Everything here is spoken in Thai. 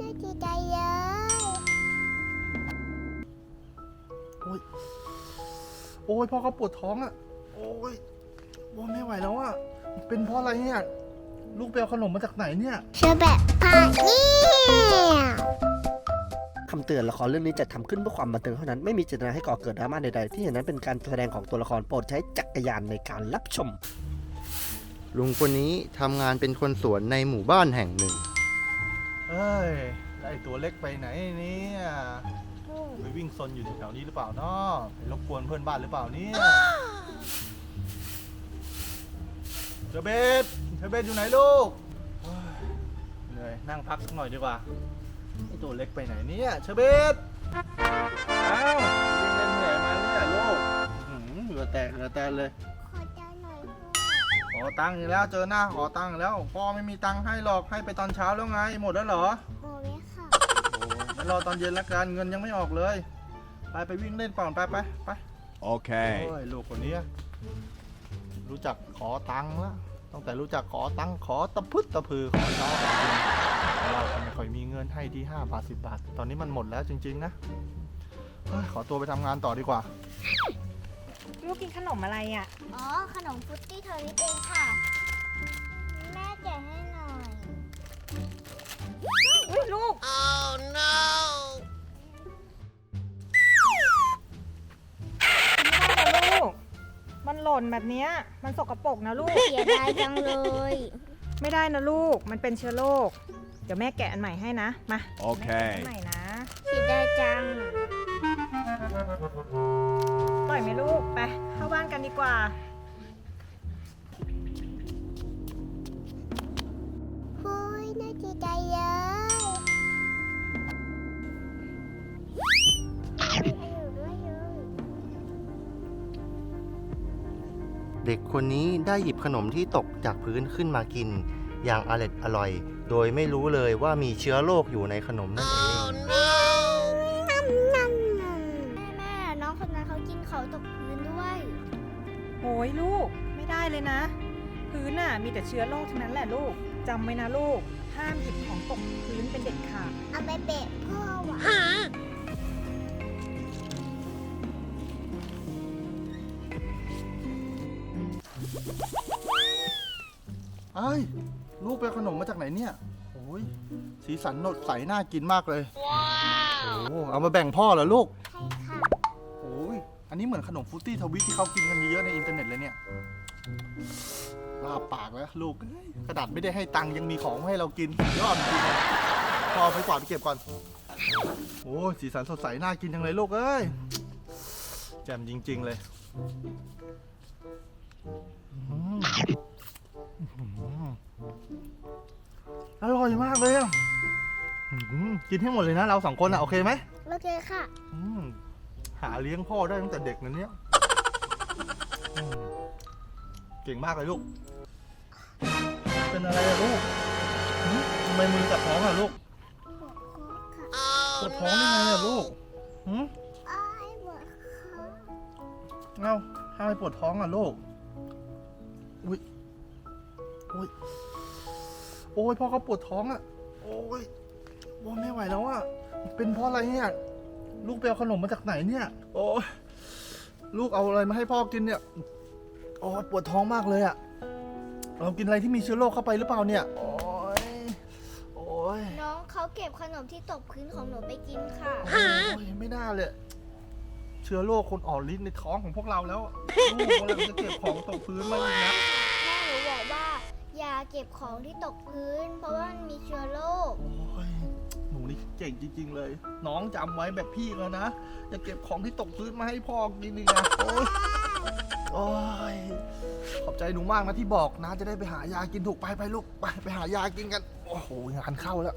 น่าดีใจเลยโอ้ย โอ้ยพ่อเขาปวดท้องอะ โอ้ยโอ้ยไม่ไหวแล้วอะ เป็นเพราะอะไรเนี่ย ลูกไปเอาขนมมาจากไหนเนี่ย เชอแบบพาเนี่ยคำเตือนละครเรื่องนี้จัดทำขึ้นเพื่อความบันเทิงเท่านั้น ไม่มีเจตนาให้ก่อเกิดดราม่าใดๆ ที่เห็นนั้นเป็นการแสดงของตัวละครโปรดใช้จักรยานในการรับชม ลุงคนนี้ทำงานเป็นคนสวนในหมู่บ้านแห่งหนึ่ง เอ้ยแล้วไอตัวเล็กไปไหนเนี่ยไปวิ่งซนอยู่แถวๆนี้หรือเปล่าเนาะไปรบกวนเพื่อนบ้านหรือเปล่าเนี่ยเชอเบสเชอเบสอยู่ไหนลูกเฮ้ยเหนื่อยนั่งพักสักหน่อยดีกว่าไอตัวเล็กไปไหนเนี่ยเชอเบสอ้าววิ่งเล่นเหนื่อยมาเนี่ยลูกอื้อหือเหงื่อแตกเหงื่อแตกเลย อตังค์อีกแล้วเจอหน้าขอตังค์อีกแล้วพ่อไม่มีตังค์ให้หรอกให้ไปตอนเช้าแล้วไง หมดแล้วเหรอโอ้ยค่ะโอ้งั้นรอตอนเย็นละกันเงินยังไม่ออกเลย ไปไปวิ่งเล่นก่อนไปไปไป Okay. โอ้ยลูกคนนี้รู้จักขอตังค์แล้วตั้งแต่รู้จักขอตังค์ขอตะพึดตะพือขอเช้าขอเย็นเราก็ไม่ค่อยมีเงินให้ที่5บาท10บาท ตอนนี้มันหมดแล้วจริง ๆ นะเฮ้ยขอตัวไปทำงานต่อดีกว่า ลูกกินขนมอะไรอะ อ๋อ ขนมฟุตตี้เทอร์นิสเองค่ะ แม่แกะให้หน่อยอุ้ยลูกไม่ได้นะลูก มันหล่นแบบเนี้ย มันสกปรกนะลูก เสียดายจังเลย ไม่ได้นะลูก มันเป็นเชื้อโรค เดี๋ยวแม่แกะอันใหม่ให้นะ มาโอเคแม่แกะอันใหม่นะ เสียดายจัง ปล่อยไหมลูก ไป เข้าบ้านกันดีกว่า โอ้ยน่าดีใจเลยอยู่ด้วยเลยเด็กคนนี้ได้หยิบขนมที่ตกจากพื้นขึ้นมากิน อย่างอร็ดอร่อย โดยไม่รู้เลยว่ามีเชื้อโรคอยู่ในขนมนั่นเอง โอ้ยลูกไม่ได้เลยนะ พื้นน่ะมีแต่เชื้อโรคทั้งนั้นแหละลูกจำไว้นะลูก ห้ามหยิบของตกพื้นเป็นเด็ดขาดเอาไปเบะพ่อว่ะเอ้ยลูกไปเอาขนมมาจากไหนเนี่ยโอ้ยสีสันสดใสน่ากินมากเลย โอ้เอามาแบ่งพ่อเหรอลูก ใช่ค่ะโอ้ยอั นนี้เหมือนขนมฟรุตตี้ทวิตที่เขากินกันเยอะๆในอินเทอร์เน็ตเลยเนี่ยลาบปากแล้วลูกเอ้ยกระดาษไม่ได้ให้ตังค์ยังมีของให้เรากินยอดจริงๆพอเอาไปกวาดไปเก็บก่อน โอ้ยสีสันสดใสน่ากินจังเลยลูกเอ้ยแจ่มจริง ๆ เลยอืมอืมอร่อยมากเลยอะอืมกินให้หมดเลยนะเราสองคนอะ โอเคไหม โอเคค่ะ อืม หาเลี้ยงพ่อได้ตั้งแต่เด็กนะเนี่ยอืมเก่งมากเลยลูก เป็นอะไรอะลูกหืมทำไมมือจับท้องอะลูกหัวโคกค่ะปวดท้องได้ไงอะลูกหืมเอ้าทำไมปวดท้องอะลูก อุ้ย อุ้ย โอ้ยพ่อเขาปวดท้องอะโอ้ยโอ้ยไม่ไหวแล้วอะเป็นเพราะอะไรเนี่ย ลูกไปเอาขนมมาจากไหนเนี่ย โอ้ยลูกเอาอะไรมาให้พ่อกินเนี่ย โอ้ยปวดท้องมากเลยอะเรากินอะไรที่มีเชื้อโรคเข้าไปหรือเปล่าเนี่ย โอ้ยโอ้ยน้องเขาเก็บขนมที่ตกพื้นของหนูไปกินค่ะ โอ้ยไม่น่าเลย เชื้อโรคคนอ่อนลิ้นในท้องของพวกเราแล้วลูกกำลังจะเก็บของตกพื้นมาอีกนะแม่หนูบอกว่าอย่าเก็บของที่ตกพื้น เพราะว่ามันมีเชื้อโรค โอ้ยห นี่เก่งจริง ๆ เลย น้องจำไว้แบบพี่แล้วนะอย่าเก็บของที่ตกพื้นมาให้พ่อกินอีกนะโอ้ยโอ้ยขอบใจหนูมากนะที่บอกนะจะได้ไปหายากินถูกไปไปลูกไปไปหายากินกัน โอ้โหงานเข้าแล้ว